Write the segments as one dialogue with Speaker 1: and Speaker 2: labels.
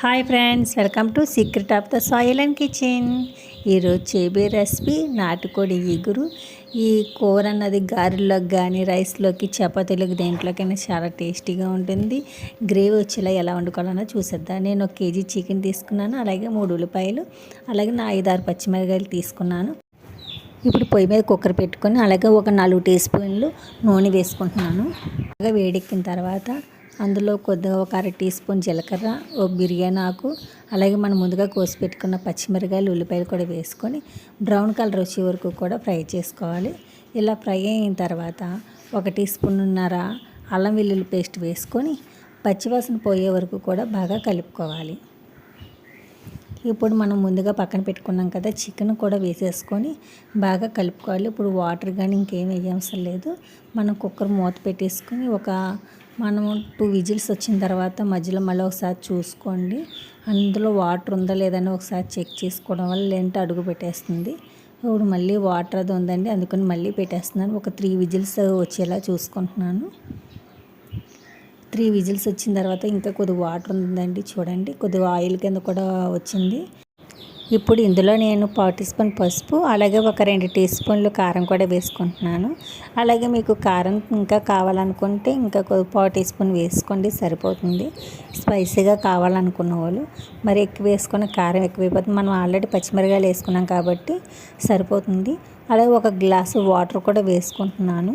Speaker 1: Hi friends welcome to secret of the soil and kitchen. ఈరోజు చేబే recipe నాటుకోడి ఈగురు. ఈ కూర అన్నది గారెల్లోకి కానీ రైస్లోకి చపాతీలోకి దేంట్లోకైనా చాలా టేస్టీగా ఉంటుంది. గ్రేవీ వచ్చేలా ఎలా వండుకోవాలన్నా చూసేద్దాం. నేను ఒక కేజీ చికెన్ తీసుకున్నాను అలాగే మూడు ఉల్లిపాయలు అలాగే నా ఐదారు పచ్చిమిరకాయలు తీసుకున్నాను. ఇప్పుడు పొయ్యి మీద కుక్కర్ పెట్టుకొని అలాగే ఒక నాలుగు టీ స్పూన్లు నూనె వేసుకుంటున్నాను. అలాగే వేడెక్కిన తర్వాత అందులో కొద్దిగా ఒక అర టీ స్పూన్ జీలకర్ర ఒక బిర్యానీ ఆకు అలాగే మనం ముందుగా కోసి పెట్టుకున్న పచ్చిమిరకాయలు ఉల్లిపాయలు కూడా వేసుకొని బ్రౌన్ కలర్ వచ్చే వరకు కూడా ఫ్రై చేసుకోవాలి. ఇలా ఫ్రై అయిన తర్వాత ఒక టీ స్పూన్ అల్లం వెల్లుల్లి పేస్ట్ వేసుకొని పచ్చివాసన పోయే వరకు కూడా బాగా కలుపుకోవాలి. ఇప్పుడు మనం ముందుగా పక్కన పెట్టుకున్నాం కదా చికెన్ కూడా వేసేసుకొని బాగా కలుపుకోవాలి. ఇప్పుడు వాటర్ కానీ ఇంకేం వేయవసరం లేదు. మనం కుక్కర్ మూత పెట్టేసుకొని ఒక మనము టూ విజిల్స్ వచ్చిన తర్వాత మధ్యలో మళ్ళీ ఒకసారి చూసుకోండి. అందులో వాటర్ ఉందా లేదని ఒకసారి చెక్ చేసుకోవడం వల్ల లేంటే అడుగు పెట్టేస్తుంది. ఇప్పుడు మళ్ళీ వాటర్ అది ఉందండి అందుకని మళ్ళీ పెట్టేస్తున్నాను. ఒక త్రీ విజిల్స్ వచ్చేలా చూసుకుంటున్నాను. త్రీ విజిల్స్ వచ్చిన తర్వాత ఇంకా కొద్దిగా వాటర్ ఉందండి చూడండి. కొద్దిగా ఆయిల్ కింద కూడా వచ్చింది. ఇప్పుడు ఇందులో నేను పావు టీ స్పూన్ పసుపు అలాగే ఒక రెండు టీ స్పూన్లు కారం కూడా వేసుకుంటున్నాను. అలాగే మీకు కారం ఇంకా కావాలనుకుంటే ఇంకా పావు టీ స్పూన్ వేసుకోండి సరిపోతుంది. స్పైసీగా కావాలనుకున్న వాళ్ళు మరి ఎక్కువ వేసుకున్న కారం ఎక్కువైపోతుంది. మనం ఆల్రెడీ పచ్చిమిరకాయలు వేసుకున్నాం కాబట్టి సరిపోతుంది. అలాగే ఒక గ్లాసు వాటర్ కూడా వేసుకుంటున్నాను.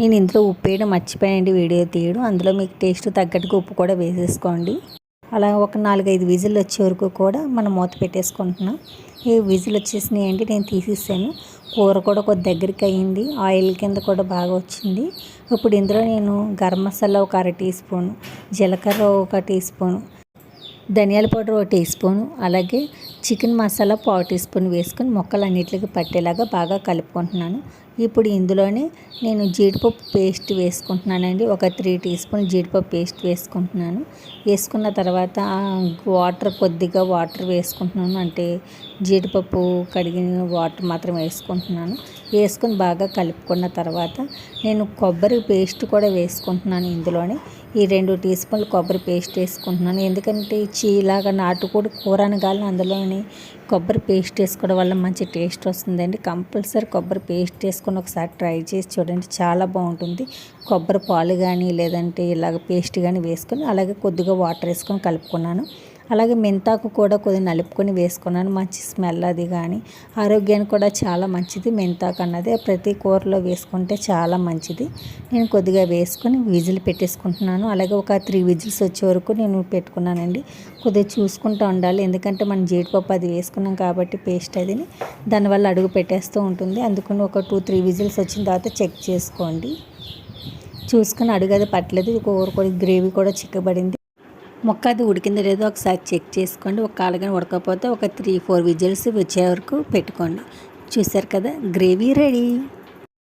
Speaker 1: నేను ఇందులో ఉప్పు వేయడం మర్చిపోయానండి వీడియో తీయడం. అందులో మీకు టేస్ట్ తగ్గట్టుగా ఉప్పు కూడా వేసేసుకోండి. అలా ఒక నాలుగైదు విజిల్ వచ్చే వరకు కూడా మనం మూత పెట్టేసుకుంటున్నాం. ఈ విజిల్ వచ్చేసినాయి నేను తీసేసాను. కూర కూడా కొద్ది దగ్గరికి అయ్యింది ఆయిల్ కింద కూడా బాగా వచ్చింది. ఇప్పుడు ఇందులో నేను గరం మసాలా ఒక అర టీ స్పూన్ జీలకర్ర ఒక టీ స్పూన్ ధనియాల పౌడర్ ఒక టీ స్పూన్ అలాగే చికెన్ మసాలా పావు టీ స్పూన్ వేసుకొని మొక్కలు అన్నిటికి పట్టేలాగా బాగా కలుపుకుంటున్నాను. ఇప్పుడు ఇందులోనే నేను జీడిపప్పు పేస్ట్ వేసుకుంటున్నానండి. ఒక త్రీ టీ స్పూన్ జీడిపప్పు పేస్ట్ వేసుకుంటున్నాను. వేసుకున్న తర్వాత వాటర్ కొద్దిగా వాటర్ వేసుకుంటున్నాను. అంటే జీడిపప్పు కడిగిన వాటర్ మాత్రం వేసుకుంటున్నాను. వేసుకొని బాగా కలుపుకున్న తర్వాత నేను కొబ్బరి పేస్ట్ కూడా వేసుకుంటున్నాను ఇందులోనే. ఈ రెండు టీ స్పూన్లు కొబ్బరి పేస్ట్ వేసుకుంటున్నాను. ఎందుకంటే చీలాగా నాటుకోడి కూర అనగాలని అందులోని కొబ్బరి పేస్ట్ వేసుకోవడం వల్ల మంచి టేస్ట్ వస్తుందండి. కంపల్సరీ కొబ్బరి పేస్ట్ వేసుకొని ఒకసారి ట్రై చేసి చూడండి. చాలా బాగుంటుంది. కొబ్బరి పాలు కానీ లేదంటే ఇలాగ పేస్ట్ కానీ వేసుకొని అలాగే కొద్దిగా వాటర్ వేసుకొని కలుపుకున్నాను. అలాగే మెంతాకు కూడా కొద్దిగా నలుపుకొని వేసుకున్నాను. మంచి స్మెల్ అది కానీ. ఆరోగ్యానికి కూడా చాలా మంచిది మెంతాకు అన్నది. ప్రతి కూరలో వేసుకుంటే చాలా మంచిది. నేను కొద్దిగా వేసుకొని విజిల్ పెట్టేసుకుంటున్నాను. అలాగే ఒక త్రీ విజిల్స్ వచ్చే వరకు నేను పెట్టుకున్నానండి. కొద్దిగా చూసుకుంటూ ఉండాలి. ఎందుకంటే మనం జీడిపప్పు అది వేసుకున్నాం కాబట్టి పేస్ట్ అది దానివల్ల అడుగు పెట్టేస్తూ ఉంటుంది. అందుకని ఒక టూ త్రీ విజిల్స్ వచ్చిన తర్వాత చెక్ చేసుకోండి. చూసుకుని అడుగు అది పట్టలేదు. కూర కూడా గ్రేవీ కూడా చిక్కబడింది. ముక్క అది ఉడికిందో లేదో ఒకసారి చెక్ చేసుకోండి. ఒక కాలుగా ఉడకపోతే ఒక త్రీ ఫోర్ విజిల్స్ వచ్చే వరకు పెట్టుకోండి. చూసారు కదా? Gravy ready.